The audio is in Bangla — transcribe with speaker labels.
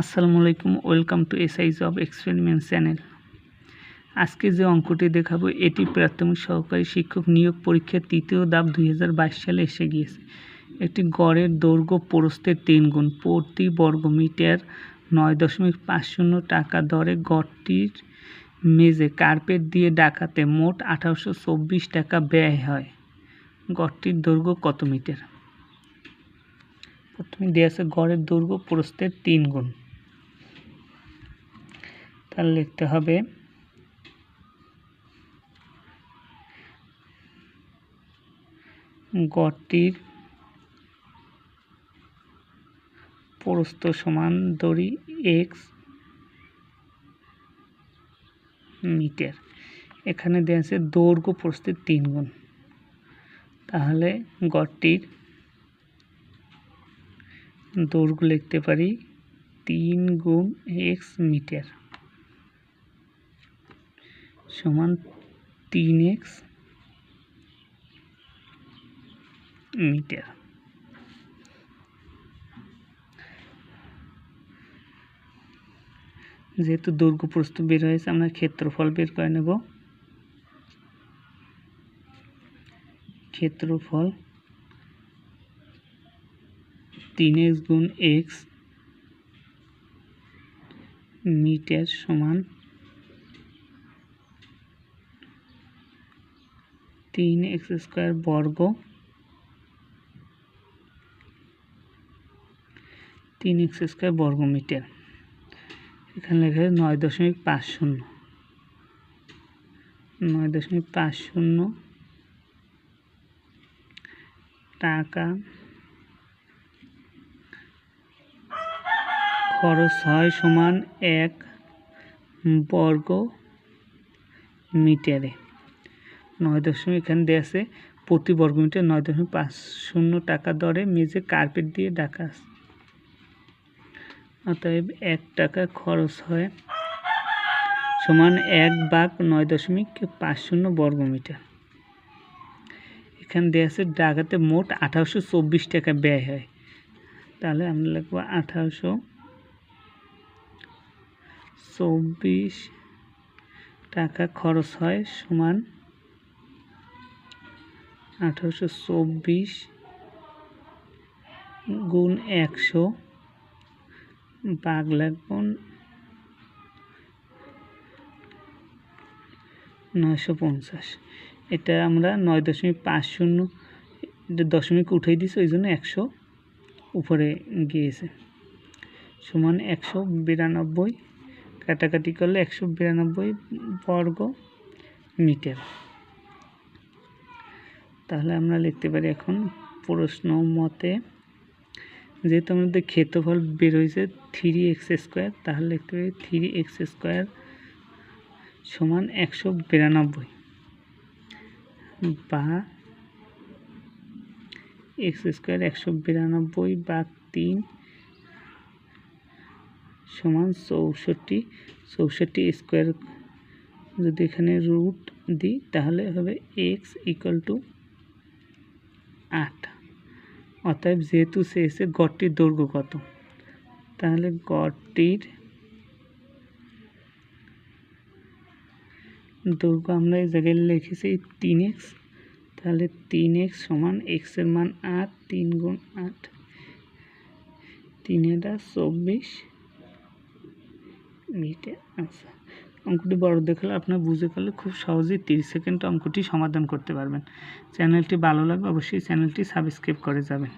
Speaker 1: আসসালামু আলাইকুম, welcome to SI of experiment channel. আজকে যে অঙ্কটি দেখাবো, এটি প্রাথমিক সহকারী শিক্ষক নিয়োগ পরীক্ষার তৃতীয় ধাপ দুই সালে এসে গিয়েছে। একটি গড়ের দৈর্ঘ্য প্রস্থের তিন গুণ, প্রতি বর্গ মিটার নয় দশমিক পাঁচ শূন্য টাকা দরে গড়টির মেঝে কার্পেট দিয়ে ডাকাতে মোট আঠারোশো চব্বিশ টাকা ব্যয় হয়। গড়টির দৈর্ঘ্য কত মিটার? প্রথমে দেওয়া আছে গড়ের দৈর্ঘ্য প্রস্থের তিন গুণ। তাহলে লিখতে হবে। গড়টির প্রস্থ সমান দড়ি এক্স মিটার। এখানে দেওয়া আছে দৈর্ঘ্য প্রস্থের তিন গুণ। তাহলে গড়টির দৈর্ঘ্য লিখতে পারি তিন গুণ এক্স মিটার। সমান তিন এক্স মিটার। যেহেতু দৈর্ঘ্য প্রস্থ বের হয়েছে, আমরা ক্ষেত্রফল বের করে নেব। ক্ষেত্রফল তিন এক্স গুণ এক্স মিটার সমান তিন এক্স স্কোয়ার বর্গ। তিন এক্স স্কোয়ার বর্গ মিটার এখানে লেখা আছে নয় দশমিক পাঁচ শূন্য। নয় দশমিক পাঁচ শূন্য টাকা খরচ হয় সমান এক বর্গ মিটারে নয় দশমিক এখানে দেওয়া আছে, প্রতি বর্গ মিটার নয় দশমিক পাঁচ শূন্য টাকা দরে মেঝে কার্পেট দিয়ে ডাকা আছে। অতএব এক টাকা খরচ হয় সমান এক বাঘ নয় দশমিক পাঁচ শূন্য বর্গ মিটার। এখানে দেওয়া আছে ডাকাতে মোট আঠারোশো চব্বিশ টাকা ব্যয় হয়। তাহলে আমরা লিখব আঠারোশো চব্বিশ টাকা খরচ হয় সমান আঠারোশো চব্বিশ গুণ একশো, বাঘ লাগবন নয়শো পঞ্চাশ। এটা আমরা নয় দশমিক পাঁচ শূন্য দশমিক উঠাই দিয়েছি ওই জন্য একশো উপরে গিয়েছে। সমান একশো বিরানব্বই, কাটাকাটি করলে একশো বিরানব্বই বর্গ মিটার। তাহলে আমরা লিখতে পারি এখন প্রশ্ন মতে, যেহেতু আমাদের ক্ষেত্রফল বের হয়েছে থ্রি এক্স স্কোয়ার, তাহলে লিখতে পারি থ্রি এক্স স্কোয়ার সমান একশো বিরানব্বই বা এক্স স্কোয়ার একশো বিরানব্বই বা তিন সমান চৌষট্টি চৌষট্টি স্কোয়ার যদি এখানে রুট দিই, তাহলে হবে এক্স ইকুয়াল টু আট। অতএব যেহেতু সে এসে গড়টির দৈর্ঘ্য কত? তাহলে গড়টির দৈর্ঘ্য আমরা এই জায়গায় লিখেছি তিন এক্স। তাহলে তিন এক্স সমান এক্সের মান আট তিন গুণ আট। তিন এটা চব্বিশ মিটার। আচ্ছা। অঙ্কটি বড় দেখলে আপনার বুঝে গেলে খুব সহজেই তিরিশ সেকেন্ড অঙ্কটি সমাধান করতে পারবেন। চ্যানেলটি ভালো লাগবে অবশ্যই চ্যানেলটি সাবস্ক্রাইব করে যাবেন।